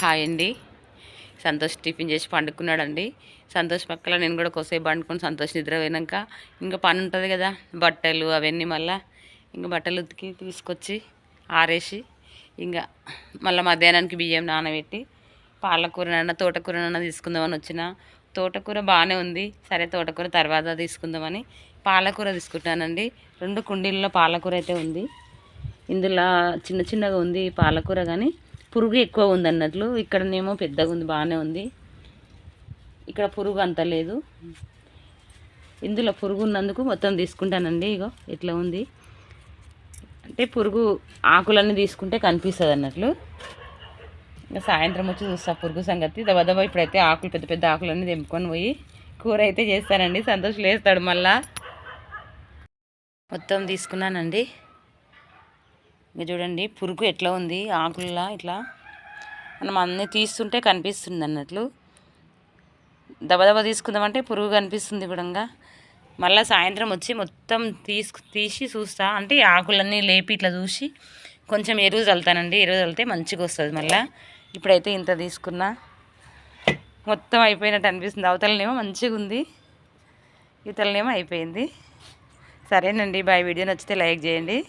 Hi అండి. Santosh tiffin చేసి పండుకున్నాడండి. సంతోష్ పక్కల నేను కూడా కొసేపు పండుకొని సంతోష్ నిద్ర పోయినాక ఇంకా పని ఉంటుంది కదా బట్టలు అవన్నీ మళ్ళా ఇంకా బట్టలు ఉతికి తీసుకొచ్చి ఆరేసి ఇంకా మళ్ళీ మధ్యాహ్నానికి బియ్యం నానబెట్టి పాలకూరనన్నా తోటకూరనన్నా తీసుకుందామని వచ్చిన. తోటకూర బాగానే ఉంది. సరే తోటకూర తర్వాత తీసుకుందామని పాలకూర తీసుకుంటానండి రెండు కుండీల్లో పాలకూర అయితే ఉంది. ఇందులో చిన్న చిన్నగా ఉంది పాలకూర కానీ పురుగు ఎక్కువ ఉంది అన్నట్లు ఇక్కడనేమో పెద్దగా ఉంది బాగానే ఉంది. ఇక్కడ పురుగు అంత లేదు. ఇందులో పురుగు ఉన్నందుకు మొత్తం తీసుకుంటానండి ఇగో ఇట్లా ఉంది. అంటే పురుగు ఆకులన్నీ తీసుకుంటే కనిపిస్తుంది అన్నట్లు ఇంకా సాయంత్రం వచ్చి చూస్తా పురుగు సంగతి. దబదబా ఇప్పుడైతే ఆకులు పెద్ద పెద్ద ఆకులన్నీ తెంపుకొని పోయి కూర అయితే చేస్తానండి. సంతోష్ లేస్తాడు మళ్ళా. మొత్తం తీసుకున్నానండి. ఇంకా చూడండి పురుగు ఎట్లా ఉంది ఆకుల్లా ఇట్లా. మనం అన్నీ తీస్తుంటే కనిపిస్తుంది అన్నట్లు. దబదబ తీసుకుందామంటే పురుగు కనిపిస్తుంది కూడా మళ్ళీ సాయంత్రం వచ్చి మొత్తం తీసుకు తీసి చూస్తా. అంటే ఆకులన్నీ లేపి ఇట్లా చూసి కొంచెం ఎరువు చల్లుతానండి. ఎరువు చల్లితే మంచిగా వస్తుంది మళ్ళీ. ఇప్పుడైతే ఇంత తీసుకున్నా. మొత్తం అయిపోయినట్టు అనిపిస్తుంది. అవతలనేమో మంచిగా ఉంది. ఇతలనేమో అయిపోయింది. సరేనండి బాయ్. వీడియో నచ్చితే లైక్ చేయండి.